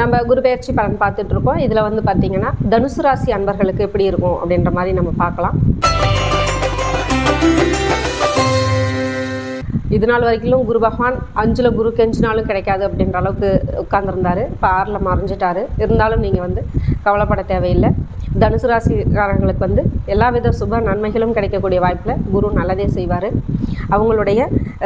நம்ம குருபெயர்ச்சி பலன் பார்த்துட்டு இருக்கோம் இதில் வந்து பார்த்தீங்கன்னா தனுசு ராசி அன்பர்களுக்கு எப்படி இருக்கும் அப்படின்ற மாதிரி நம்ம பார்க்கலாம். இது நாள் வரைக்கும் குரு பகவான் அஞ்சில் குரு கெஞ்சு நாளும் கிடைக்காது அப்படின்ற அளவுக்கு உட்கார்ந்துருந்தாரு. இப்போ ஆறில் மறைஞ்சிட்டாரு. இருந்தாலும் நீங்கள் வந்து கவலைப்பட தேவையில்லை. தனுசு ராசிக்காரங்களுக்கு வந்து எல்லா வித சுப நன்மைகளும் கிடைக்கக்கூடிய வாய்ப்பில் குரு நல்லதே செய்வார். அவங்களுடைய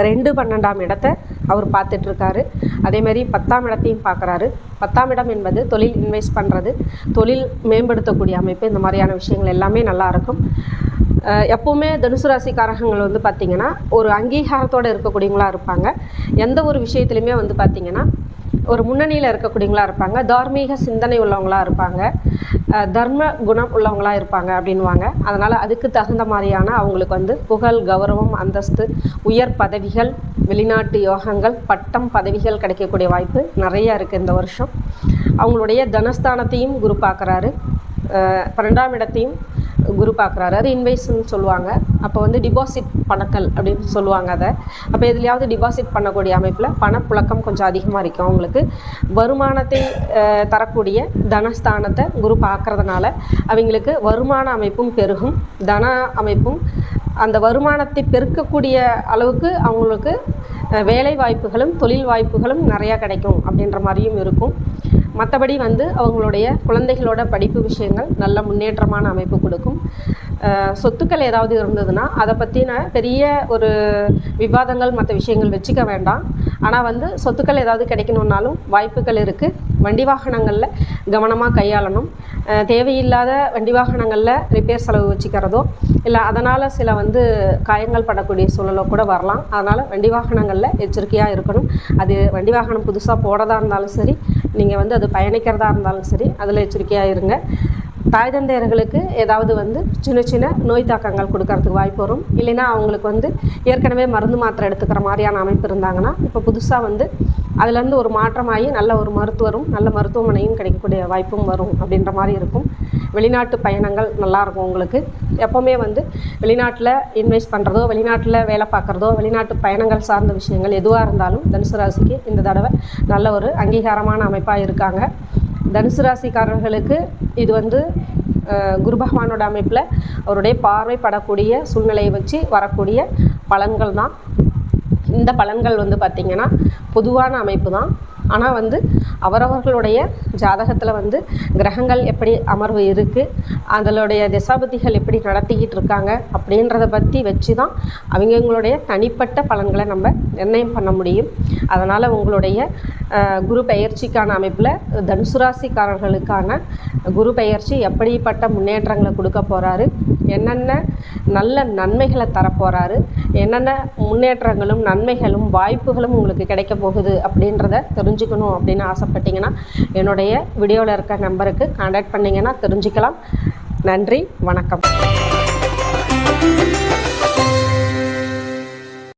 ரெண்டு பன்னெண்டாம் இடத்தை அவர் பார்த்துட்ருக்காரு. அதேமாதிரி பத்தாம் இடத்தையும் பார்க்குறாரு. பத்தாம் இடம் என்பது தொழில் இன்வெஸ்ட் பண்ணுறது தொழில் மேம்படுத்தக்கூடிய அமைப்பு. இந்த மாதிரியான விஷயங்கள் எல்லாமே நல்லா இருக்கும். எப்போவுமே தனுசு ராசிக்காரகங்கள் வந்து பார்த்திங்கன்னா ஒரு அங்கீகாரத்தோடு இருக்கக்கூடியவங்களா இருப்பாங்க. எந்த ஒரு விஷயத்துலையுமே வந்து பார்த்திங்கன்னா ஒரு முன்னணியில் இருக்கக்கூடியவங்களா இருப்பாங்க. தார்மீக சிந்தனை உள்ளவங்களா இருப்பாங்க. தர்ம குணம் உள்ளவங்களா இருப்பாங்க அப்படின்வாங்க அதனால் அதுக்கு தகுந்த மாதிரியான அவங்களுக்கு வந்து புகழ் கௌரவம் அந்தஸ்து உயர் பதவிகள் வெளிநாட்டு யோகங்கள் பட்டம் பதவிகள் கிடைக்கக்கூடிய வாய்ப்பு நிறையா இருக்குது இந்த வருஷம். அவங்களுடைய தனஸ்தானத்தையும் குரு பார்க்குறாரு. பன்னெண்டாம் இடத்தையும் குரு பார்க்குறாரு. அது இன்வைஸ்ன்னு சொல்லுவாங்க. அப்போ வந்து டிபாசிட் பணக்கல் அப்படின்னு சொல்லுவாங்க அதை. அப்போ எதுலையாவது டிபாசிட் பண்ணக்கூடிய அமைப்பில் பணப்புழக்கம் கொஞ்சம் அதிகமாக இருக்கும் அவங்களுக்கு. வருமானத்தை தரக்கூடிய தனஸ்தானத்தை குரு பார்க்கறதுனால அவங்களுக்கு வருமான அமைப்பும் பெருகும். தன அமைப்பும் அந்த வருமானத்தை பெருக்கக்கூடிய அளவுக்கு அவங்களுக்கு வேலை வாய்ப்புகளும் தொழில் வாய்ப்புகளும் நிறையா கிடைக்கும் அப்படின்ற மாதிரியும் இருக்கும். மற்றபடி வந்து அவங்களுடைய குழந்தைகளோட படிப்பு விஷயங்கள் நல்ல முன்னேற்றமான அமைப்பு கொடுக்கும். சொத்துக்கள் ஏதாவது இருந்ததுன்னா அதை பற்றின பெரிய ஒரு விவாதங்கள் மற்ற விஷயங்கள் வச்சுக்க வேண்டாம். ஆனால் வந்து சொத்துக்கள் ஏதாவது கிடைக்கணுன்னாலும் வாய்ப்புகள் இருக்குது வண்டி வாகனங்களில் கவனமாக கையாளணும். தேவையில்லாத வண்டி வாகனங்களில் ரிப்பேர் செலவு வச்சுக்கிறதோ இல்லை அதனால் சில வந்து காயங்கள் படக்கூடிய சூழலோ கூட வரலாம். அதனால் வண்டி வாகனங்களில் எச்சரிக்கையாக இருக்கணும். அது வண்டி வாகனம் புதுசாக போடுறதா இருந்தாலும் சரி நீங்கள் வந்து அது பயணிக்கிறதா இருந்தாலும் சரி அதில் எச்சரிக்கையாக இருங்க. தாய் தந்தையர்களுக்கு ஏதாவது வந்து சின்ன சின்ன நோய் தாக்கங்கள் கொடுக்கறதுக்கு வாய்ப்பு வரும். இல்லைன்னா அவங்களுக்கு வந்து ஏற்கனவே மருந்து மாத்திரை எடுத்துக்கிற மாதிரியான அமைப்பு இருந்தாங்கன்னா இப்போ புதுசாக வந்து அதுலேருந்து ஒரு மாற்றமாகி நல்ல ஒரு மருத்துவரும் நல்ல மருத்துவமனையும் கிடைக்கக்கூடிய வாய்ப்பும் வரும் அப்படின்ற மாதிரி இருக்கும். வெளிநாட்டு பயணங்கள் நல்லாயிருக்கும் உங்களுக்கு. எப்போவுமே வந்து வெளிநாட்டில் இன்வெஸ்ட் பண்ணுறதோ வெளிநாட்டில் வேலை பார்க்குறதோ வெளிநாட்டு பயணங்கள் சார்ந்த விஷயங்கள் எதுவாக இருந்தாலும் தனுசு ராசிக்கு இந்த தடவை நல்ல ஒரு அங்கீகாரமான அமைப்பாக இருக்காங்க. தனுசு ராசிக்காரர்களுக்கு இது வந்து குரு பகவானோட அமைப்பில் அவருடைய பார்வைப்படக்கூடிய சூழ்நிலையை வச்சு வரக்கூடிய பலன்கள் தான். இந்த பலன்கள் வந்து பார்த்திங்கன்னா பொதுவான அமைப்பு தான். ஆனால் வந்து அவரவர்களுடைய ஜாதகத்தில் வந்து கிரகங்கள் எப்படி அமர்வு இருக்குது அதனுடைய திசாபதிகள் எப்படி நடத்திக்கிட்டு இருக்காங்க அப்படின்றத பற்றி வச்சு தான் அவங்கவுங்களுடைய தனிப்பட்ட பலன்களை நம்ம நிர்ணயம் பண்ண முடியும். அதனால் உங்களுடைய குரு பெயர்ச்சிக்கான அமைப்பில் தனுசு ராசிக்காரர்களுக்கான குரு பெயர்ச்சி எப்படிப்பட்ட முன்னேற்றங்களை கொடுக்க போகிறாரு என்னென்ன நல்ல நன்மைகளை தரப்போகிறாரு என்னென்ன முன்னேற்றங்களும் நன்மைகளும் வாய்ப்புகளும் உங்களுக்கு கிடைக்க போகுது அப்படின்றத தெரிஞ்சுக்கணும் அப்படின்னு ஆசைப்பட்டீங்கன்னா என்னுடைய வீடியோவில் இருக்க நம்பருக்கு காண்டாக்ட் பண்ணிங்கன்னா தெரிஞ்சுக்கலாம். நன்றி வணக்கம்.